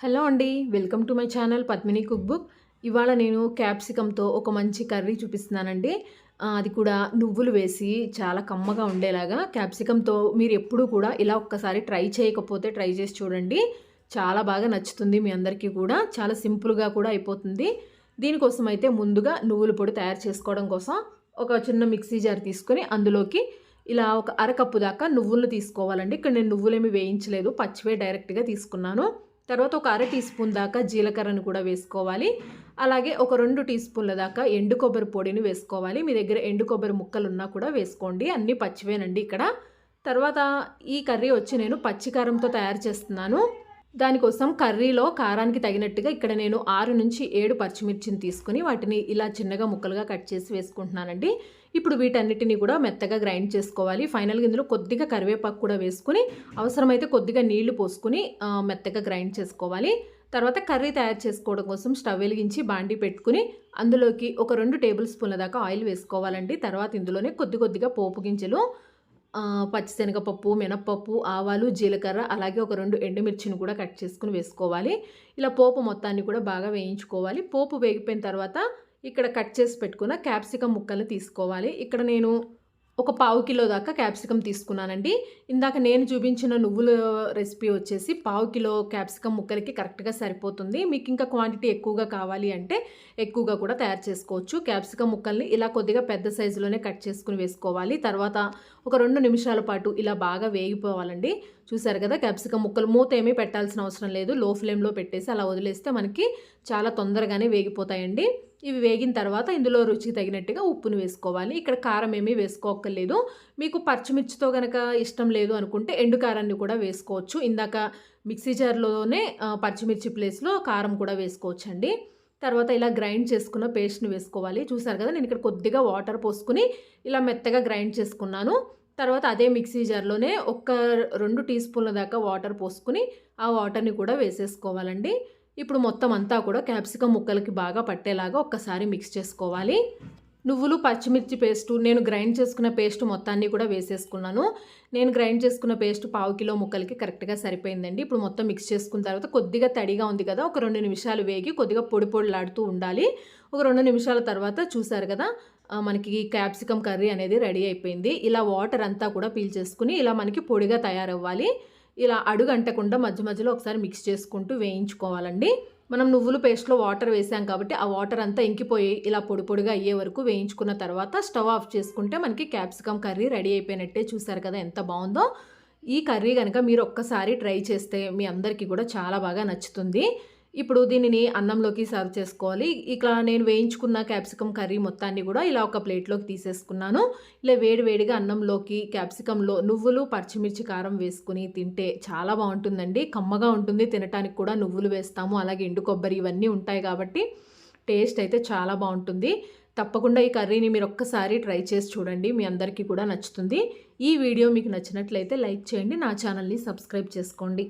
Hello అండి welcome to my channel Padmini cook book. ఇవాళ నేను క్యాప్సికంతో ఒక మంచి కర్రీ చూపిస్తున్నానండి. అది కూడా నువ్వులు వేసి చాలా కమ్మగా ఉండేలాగా క్యాప్సికంతో మీరు ఎప్పుడూ కూడా ఇలా ఒక్కసారి ట్రై చేయకపోతే ట్రై చేసి చూడండి. చాలా బాగా నచ్చుతుంది మీ అందరికీ కూడా. చాలా సింపుల్గా కూడా అయిపోతుంది. దీనికోసం అయితే ముందుగా నువ్వుల పొడి తయారు చేసుకోవడం కోసం ఒక చిన్న మిక్సీ జార్ తీసుకొని అందులోకి ఇలా ఒక అరకప్పు దాకా నువ్వులు తీసుకోవాలండి. ఇక్కడ నేను నువ్వులేమి వేయించలేదు పచ్చివే డైరెక్ట్గా తీసుకున్నాను. తర్వాత ఒక అర టీ స్పూన్ దాకా జీలకర్రను కూడా వేసుకోవాలి. అలాగే ఒక రెండు టీ స్పూన్ల దాకా ఎండు కొబ్బరి పొడిని వేసుకోవాలి. మీ దగ్గర ఎండు కొబ్బరి ముక్కలు ఉన్నా కూడా వేసుకోండి. అన్నీ పచ్చివేనండి ఇక్కడ. తర్వాత ఈ కర్రీ వచ్చి నేను పచ్చికారంతో తయారు చేస్తున్నాను. దానికోసం కర్రీలో కారానికి తగినట్టుగా ఇక్కడ నేను ఆరు నుంచి ఏడు పచ్చిమిర్చిని తీసుకుని వాటిని ఇలా చిన్నగా ముక్కలుగా కట్ చేసి వేసుకుంటున్నానండి. ఇప్పుడు వీటన్నిటిని కూడా మెత్తగా గ్రైండ్ చేసుకోవాలి. ఫైనల్గా ఇందులో కొద్దిగా కరివేపాకు కూడా వేసుకుని అవసరమైతే కొద్దిగా నీళ్ళు పోసుకుని మెత్తగా గ్రైండ్ చేసుకోవాలి. తర్వాత కర్రీ తయారు చేసుకోవడం కోసం స్టవ్ వెలిగించి బాండి పెట్టుకుని అందులోకి ఒక రెండు టేబుల్ స్పూన్ల దాకా ఆయిల్ వేసుకోవాలండి. తర్వాత ఇందులోనే కొద్ది కొద్దిగా పోపు గింజలు పచ్చిశనగపప్పు మినప్పప్పు ఆవాలు జీలకర్ర అలాగే ఒక రెండు ఎండుమిర్చిని కూడా కట్ చేసుకుని వేసుకోవాలి. ఇలా పోపు మొత్తాన్ని కూడా బాగా వేయించుకోవాలి. పోపు వేగిపోయిన తర్వాత ఇక్కడ కట్ చేసి పెట్టుకున్న క్యాప్సికం ముక్కల్ని తీసుకోవాలి. ఇక్కడ నేను ఒక పావు కిలో దాకా క్యాప్సికమ్ తీసుకున్నానండి. ఇందాక నేను చూపించిన నువ్వుల రెసిపీ వచ్చేసి పావు కిలో క్యాప్సికమ్ ముక్కలకి కరెక్ట్గా సరిపోతుంది. మీకు ఇంకా క్వాంటిటీ ఎక్కువగా కావాలి అంటే ఎక్కువగా కూడా తయారు చేసుకోవచ్చు. క్యాప్సికం ముక్కల్ని ఇలా కొద్దిగా పెద్ద సైజులోనే కట్ చేసుకుని వేసుకోవాలి. తర్వాత ఒక రెండు నిమిషాల పాటు ఇలా బాగా వేగిపోవాలండి. చూసారు కదా క్యాప్సికం ముక్కలు మూత ఏమీ పెట్టాల్సిన అవసరం లేదు. లో ఫ్లేమ్లో పెట్టేసి అలా వదిలేస్తే మనకి చాలా తొందరగానే వేగిపోతాయండి. ఇవి వేగిన తర్వాత ఇందులో రుచికి తగినట్టుగా ఉప్పును వేసుకోవాలి. ఇక్కడ కారం ఏమీ వేసుకోక్కర్లేదు. మీకు పచ్చిమిర్చితో కనుక ఇష్టం లేదు అనుకుంటే ఎండు కారాన్ని కూడా వేసుకోవచ్చు. ఇందాక మిక్సీ జార్లోనే పచ్చిమిర్చి ప్లేస్లో కారం కూడా వేసుకోవచ్చండి. తర్వాత ఇలా గ్రైండ్ చేసుకున్న పేస్ట్ని వేసుకోవాలి. చూసారు కదా నేను ఇక్కడ కొద్దిగా వాటర్ పోసుకుని ఇలా మెత్తగా గ్రైండ్ చేసుకున్నాను. తర్వాత అదే మిక్సీ జార్లోనే ఒక్క రెండు టీ స్పూన్ల దాకా వాటర్ పోసుకుని ఆ వాటర్ని కూడా వేసేసుకోవాలండి. ఇప్పుడు మొత్తం అంతా కూడా క్యాప్సికం ముక్కలకి బాగా పట్టేలాగా ఒక్కసారి మిక్స్ చేసుకోవాలి. నువ్వులు పచ్చిమిర్చి పేస్టు నేను గ్రైండ్ చేసుకున్న పేస్ట్ మొత్తాన్ని కూడా వేసేసుకున్నాను. నేను గ్రైండ్ చేసుకున్న పేస్ట్ పావు కిలో ముక్కలకి కరెక్ట్గా సరిపోయిందండి. ఇప్పుడు మొత్తం మిక్స్ చేసుకున్న తర్వాత కొద్దిగా తడిగా ఉంది కదా ఒక రెండు నిమిషాలు వేగి కొద్దిగా పొడి పొడిలాడుతూ ఉండాలి. ఒక రెండు నిమిషాల తర్వాత చూసారు కదా మనకి క్యాప్సికం కర్రీ అనేది రెడీ అయిపోయింది. ఇలా వాటర్ అంతా కూడా పీల్చేసుకుని ఇలా మనకి పొడిగా తయారవ్వాలి. ఇలా అడుగంటకుండా మధ్య మధ్యలో ఒకసారి మిక్స్ చేసుకుంటూ వేయించుకోవాలండి. మనం నువ్వులు పేస్ట్లో వాటర్ వేసాం కాబట్టి ఆ వాటర్ అంతా ఇంకిపోయి ఇలా పొడి పొడిగా అయ్యే వరకు వేయించుకున్న తర్వాత స్టవ్ ఆఫ్ చేసుకుంటే మనకి క్యాప్సికమ్ కర్రీ రెడీ అయిపోయినట్టే చూసారు కదా ఎంత బాగుందో. ఈ కర్రీ కనుక మీరు ఒక్కసారి ట్రై చేస్తే మీ అందరికీ కూడా చాలా బాగా నచ్చుతుంది. ఇప్పుడు దీనిని అన్నంలోకి సర్వ్ చేసుకోవాలి. ఇట్లా నేను వేయించుకున్న క్యాప్సికమ్ కర్రీ మొత్తాన్ని కూడా ఇలా ఒక ప్లేట్లోకి తీసేసుకున్నాను. ఇలా వేడివేడిగా అన్నంలోకి క్యాప్సికంలో నువ్వులు పచ్చిమిర్చి కారం వేసుకుని తింటే చాలా బాగుంటుందండి. కమ్మగా ఉంటుంది. తినటానికి కూడా నువ్వులు వేస్తాము. అలాగే ఎండు కొబ్బరి ఇవన్నీ ఉంటాయి కాబట్టి టేస్ట్ అయితే చాలా బాగుంటుంది. తప్పకుండా ఈ కర్రీని మీరు ఒక్కసారి ట్రై చేసి చూడండి. మీ అందరికీ కూడా నచ్చుతుంది. ఈ వీడియో మీకు నచ్చినట్లయితే లైక్ చేయండి. నా ఛానల్ని సబ్స్క్రైబ్ చేసుకోండి.